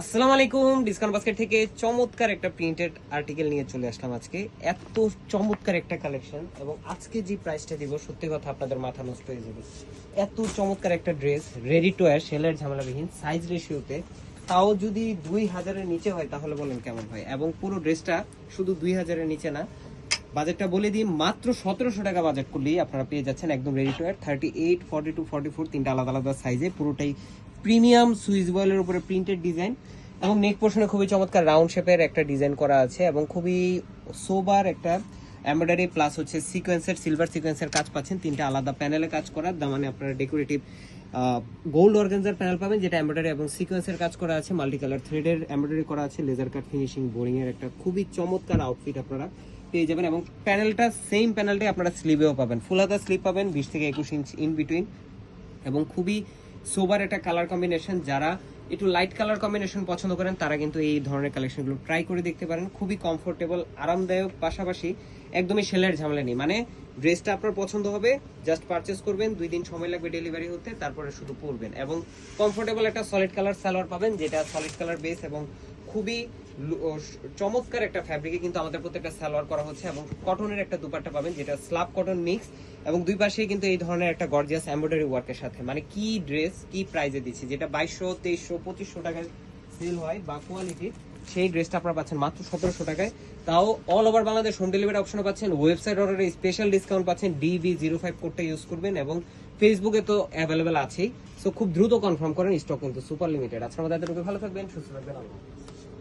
আসসালামু আলাইকুম, discount basket থেকে চমৎকার একটা প্রিন্টেড আর্টিকেল নিয়ে চলে আসলাম আজকে। এত চমৎকার একটা কালেকশন এবং আজকে যে প্রাইসটা দিব, সত্যি কথা আপনাদের মাথা নষ্ট হয়ে যাবে। এত চমৎকার একটা ড্রেস রেডি টু ওয়্যার সেলের ঝামেলাবিহীন সাইজ রেশিওতে তাও যদি দুই হাজারের নিচে হয়, তাহলে বলেন কেমন হয়? এবং পুরো ড্রেসটা শুধু দুই হাজারের নিচে না বাজেটটা বলে দিই, মাত্র সতেরোশো টাকা বাজেট করলেই আপনারা পেয়ে যাচ্ছেন একদম ready to air thirty eight forty two forty four তিনটা আলাদা আলাদা সাইজে পুরোটাই প্রিমিয়াম সুইচ বয়েলের উপরে প্রিন্টেড ডিজাইন এবং নেক পোর্শনে খুবই চমৎকার রাউন্ড শেপের একটা ডিজাইন করা আছে এবং খুবই সোবার একটা এমব্রয়ডারি প্লাস হচ্ছে সিকোয়েন্সের সিলভার সিকোয়েন্সের কাজ পাচ্ছেন। তিনটা আলাদা প্যানেলে কাজ করা তার মানে আপনারা ডেকোরেটিভ গোল্ড অর্গানজার প্যানেল পাবেন, যেটা এমব্রয়ডারি এবং সিকোয়েন্সের কাজ করা আছে। মাল্টি কালার থ্রেডের এমব্রয়ডারি করা আছে লেজার কাট ফিনিশিং বোরিং এর একটা খুবই চমৎকার আউটফিট আপনারা পেয়ে যাবেন এবং প্যানেলটা সেম প্যানেলটাই আপনারা স্লিভেও পাবেন। ফুল হাতা স্লিভ পাবেন, বিশ থেকে একুশ ইঞ্চ ইন বিটুইন এবং খুবই সোবার একটা কালার কম্বিনেশন যারা একটু লাইট কালার কম্বিনেশন পছন্দ করেন, তারা কিন্তু এই ধরনের কালেকশনগুলো ট্রাই করে দেখতে পারেন। খুবই কমফোর্টেবল আরামদায়ক, পাশাপাশি একদমই সেলের ঝামেলা নেই। মানে ড্রেসটা আপনার পছন্দ হবে জাস্ট পারচেস করবেন, দুই দিন সময় লাগবে ডেলিভারি হতে, তারপরে শুধু পরবেন। এবং কমফোর্টেবল একটা সলিড কালার সালোয়ার পাবেন, যেটা সলিড কালার বেস এবং খুবই চমৎকার একটা ফ্যাব্রিকে কিন্তু আমাদের প্রত্যেকটা সালোয়ার করা হচ্ছে এবং কটনের একটা দুপাট্টা পাবেন, যেটা স্লাব কটন মিক্স এবং দুই পাশেই কিন্তু এই ধরনের একটা গর্জিয়াস এমব্রয়ডারি ওয়ার্কের সাথে। মানে কি ড্রেস কি প্রাইজে দিচ্ছি? যেটা বাইশশো, তেইশশো, পঁচিশশো টাকায় সেল হয় বা কোয়ালিটি সেই ড্রেসটা আপনারা পাচ্ছেন মাত্র সতেরোশো টাকায়। তাও all over Bangladesh home delivery option পাচ্ছেন ওয়েবসাইট অর্ডারে স্পেশাল ডিসকাউন্ট পাচ্ছেন ডিবি জিরো ফাইভ কোডটা ইউজ করবেন এবং ফেসবুকে তো অ্যাভেলেবেল আছেই। সো খুব দ্রুত কনফার্ম করেন স্টক কিন্তু সুপার লিমিটেড আজকে আমাদের ভালো থাকবেন, সুস্থ থাকবেন।